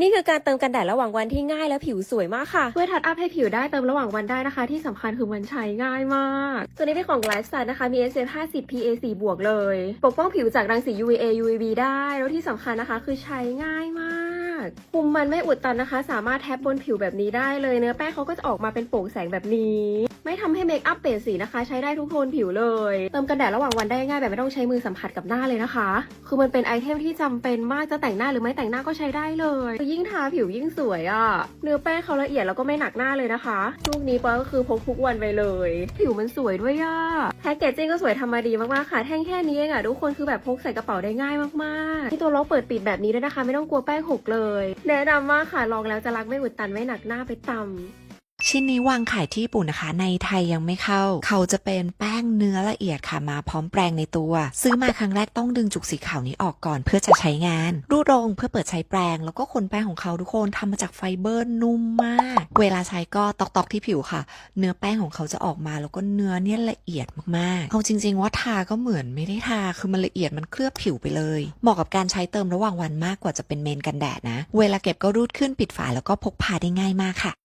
นี่คือการเติมกันแดดระหว่างวันที่ง่ายและผิวสวยมากค่ะช่วยทัดอัพให้ผิวได้เติมระหว่างวันได้นะคะ ที่สำคัญคือมันใช้ง่ายมาก ตัวนี้เป็นของ Lifestyle นะคะมี SPF 50 PA 4บวกเลย ปกป้องผิวจากรังสี UVA UVB ได้ แล้วที่สำคัญนะคะ คือใช้ง่ายมาก คุมมันไม่อุดตันนะคะ สามารถแทบบนผิวแบบนี้ได้เลยเนื้อแป้งเขาก็จะออกมาเป็นโปร่งแสงแบบนี้ ไม่ทำให้เมคอัพเปลี่ยนสีนะคะ ใช้ได้ทุกโทนผิวเลย เติมกันแดดระหว่างวันได้ง่ายแบบไม่ต้องใช้มือสัมผัสกับหน้าเลยนะคะ คือมันเป็นไอเทมที่จำเป็นมากจะแต่งหน้าหรือไม่แต่งหน้าก็ใช้ได้เลยยิ่งทาผิวยิ่งสวยอะ่ะ เนื้อแป้งเขาละเอียดแล้วก็ไม่หนักหน้าเลยนะคะลูกนี้ปอก็คือพกทุกวันไปเลย ผิวมันสวยด้วยอะ่ะแพ็กเกจจิ้งก็สวยทำมาดีมากๆค่ะแท่งแค่นี้เองอะ่ะทุกคนคือแบบพกใส่กระเป๋าได้ง่ายมากๆที่ตัวล็อกเปิดปิดแบบนี้ด้วยนะคะ ไม่ต้องกลัวแป้งหกเลยแนะนำมากค่ะลองแล้วจะรักไม่อุดตันไม่หนักหน้าไปตำ ชิ้นนี้วางขายที่ญี่ปุ่นนะคะ ในไทยยังไม่เข้า เขาจะเป็นแป้งเนื้อละเอียดค่ะมาพร้อมแปรงในตัว ซื้อมาครั้งแรกต้องดึงจุกสีขาวนี้ออกก่อนเพื่อจะใช้งาน รูดลงเพื่อเปิดใช้แปรงแล้วก็ขนแป้งของเขาทุกคนทำมาจากไฟเบอร์นุ่มมาก เวลาใช้ก็ตอกๆที่ผิวค่ะ เนื้อแป้งของเขาจะออกมาแล้วก็เนื้อเนี่ยละเอียดมากๆ เอาจริง ๆ ว่าทาก็เหมือนไม่ได้ทาคือมันละเอียดมันเคลือบผิวไปเลย เหมาะกับการใช้เติมระหว่างวันมากกว่าจะเป็นเมนกันแดดนะ เวลาเก็บก็รูดขึ้นปิดฝาแล้วก็พกพาได้ง่ายมากค่ะ